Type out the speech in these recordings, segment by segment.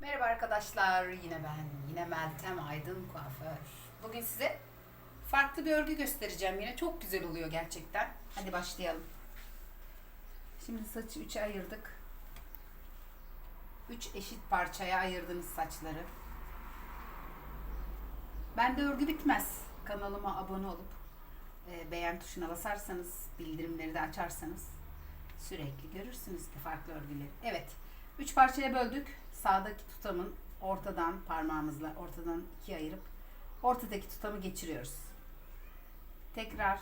Merhaba arkadaşlar, yine ben, yine Meltem Aydın Kuaför. Bugün size farklı bir örgü göstereceğim yine. Çok güzel oluyor gerçekten. Hadi başlayalım. Şimdi saçı üçe ayırdık. Üç eşit parçaya ayırdınız saçları. Bende örgü bitmez. Kanalıma abone olup e, beğen tuşuna basarsanız, bildirimleri de açarsanız sürekli görürsünüz de farklı örgüleri. Evet. Üç parçaya böldük. Sağdaki tutamın ortadan parmağımızla ortadan ikiye ayırıp ortadaki tutamı geçiriyoruz. Tekrar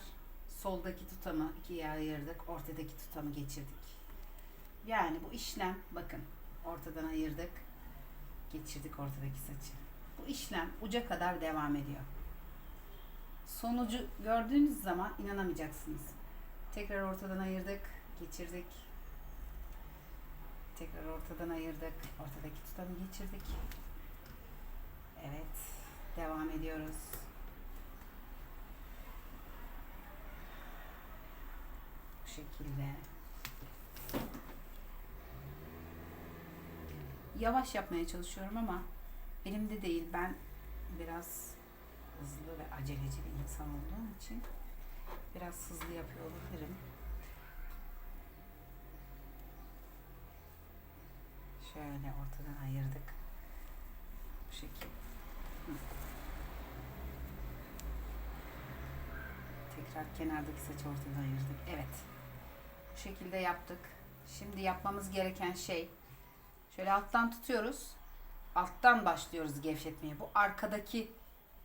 soldaki tutamı ikiye ayırdık. Ortadaki tutamı geçirdik. Yani bu işlem bakın ortadan ayırdık. Geçirdik ortadaki saçı. Bu işlem uca kadar devam ediyor. Sonucu gördüğünüz zaman inanamayacaksınız. Tekrar ortadan ayırdık, geçirdik. Tekrar ortadan ayırdık. Ortadaki tutamı geçirdik. Evet. Devam ediyoruz. Bu şekilde. Yavaş yapmaya çalışıyorum ama elimde değil. Ben biraz hızlı ve aceleci bir insan olduğum için biraz hızlı yapıyor olabilirim. Şöyle ortadan ayırdık. Bu şekilde. Tekrar kenardaki saçı ortadan ayırdık. Evet. Bu şekilde yaptık. Şimdi yapmamız gereken şey şöyle alttan tutuyoruz. Alttan başlıyoruz gevşetmeye. Bu arkadaki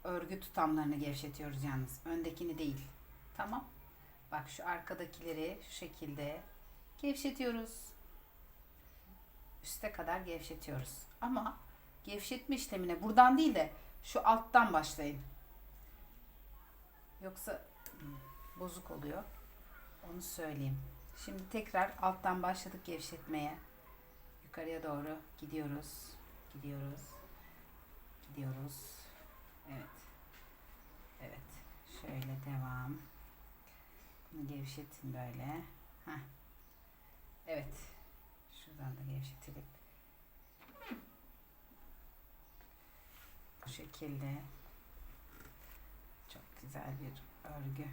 örgü tutamlarını gevşetiyoruz yalnız. Öndekini değil. Tamam. Bak şu arkadakileri şu şekilde gevşetiyoruz üste kadar gevşetiyoruz. Ama gevşetme işlemine buradan değil de şu alttan başlayın. Yoksa hmm, bozuk oluyor. Onu söyleyeyim. Şimdi tekrar alttan başladık gevşetmeye. Yukarıya doğru gidiyoruz. Gidiyoruz. Gidiyoruz. Evet. Evet. Şöyle devam. Bunu gevşetin böyle. Heh. Evet. Şuradan da gevşetelim. Bu şekilde. Çok güzel bir örgü.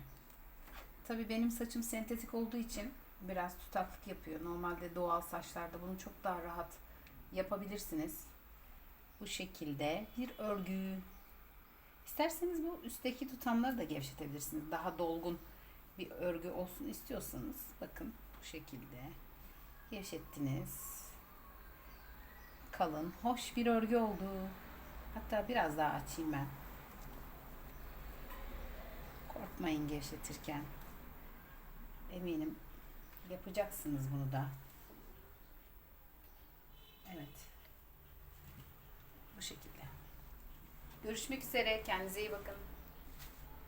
Tabii benim saçım sentetik olduğu için biraz tutaklık yapıyor. Normalde doğal saçlarda bunu çok daha rahat yapabilirsiniz. Bu şekilde bir örgü. İsterseniz bu üstteki tutamları da gevşetebilirsiniz. Daha dolgun bir örgü olsun istiyorsanız bakın bu şekilde gevşettiniz. Kalın, hoş bir örgü oldu. Hatta biraz daha açayım ben. Korkmayın gevşetirken. Eminim yapacaksınız bunu da. Evet. Bu şekilde. Görüşmek üzere. Kendinize iyi bakın.